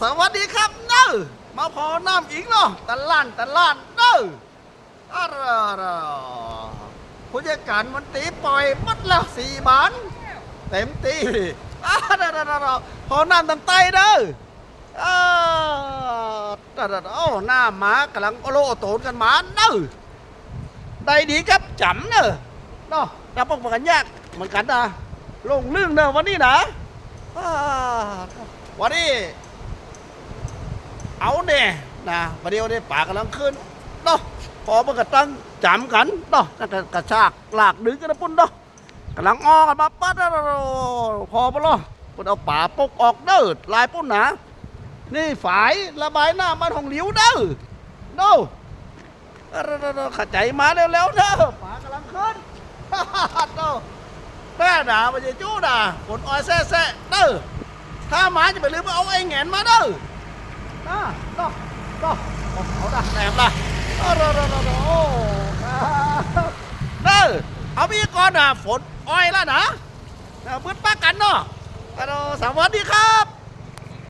สวัสดีครับเน้อมาพอน้ำอิงเนาะตะล่านตะล่านเน้ออะไรผู้จัดการมันตีปล่อยมัดละสี่บานเต็มตีอ่าเด้อเด้อพอน้ำตำไตเด้ออ่าเด้อเด้อเด้อโอ้หน้าหมากำลังโอโลโตนกันหมาเน้อได้ดีครับจำเน้อเนาะรับปกกันยากเหมือนกันนะลงเรื่องเนอวันนี้นะวันนี้ เอาเนี่ยนะประเดี๋ยวนี้ป่ากำลังขึ้นเนาะพอมันก็ตั้งจำกันเนาะนั่นก็กระชากลากดึงกันนะปุ่นเนาะกำลังอ้อกันมาปั๊ดแล้วพอปะเนาะปุ่นเอาป่าปกออกเด้อลายปุ่นหนานี่ฝายระบายหน้ามันของเหลียวเด้อโน่ขัดใจมาเร็วๆเด้อป่ากำลังขึ้นโน่แม่ด่ามันจะจู้ด่าฝนอ้อยแซ่ๆเด้อถ้าหมาจะไปลืมเอาไอ้แหงนมาเด้อ อ่าต่อต่อเอาด่ะแหลมละโอ้โหโอ้โหโอ้โหเด้อเอาพี่ก่อนนะฝนอ้อยแล้วนะเอาปืนป้ากันเนาะฮัลโหลสวัสดีครับ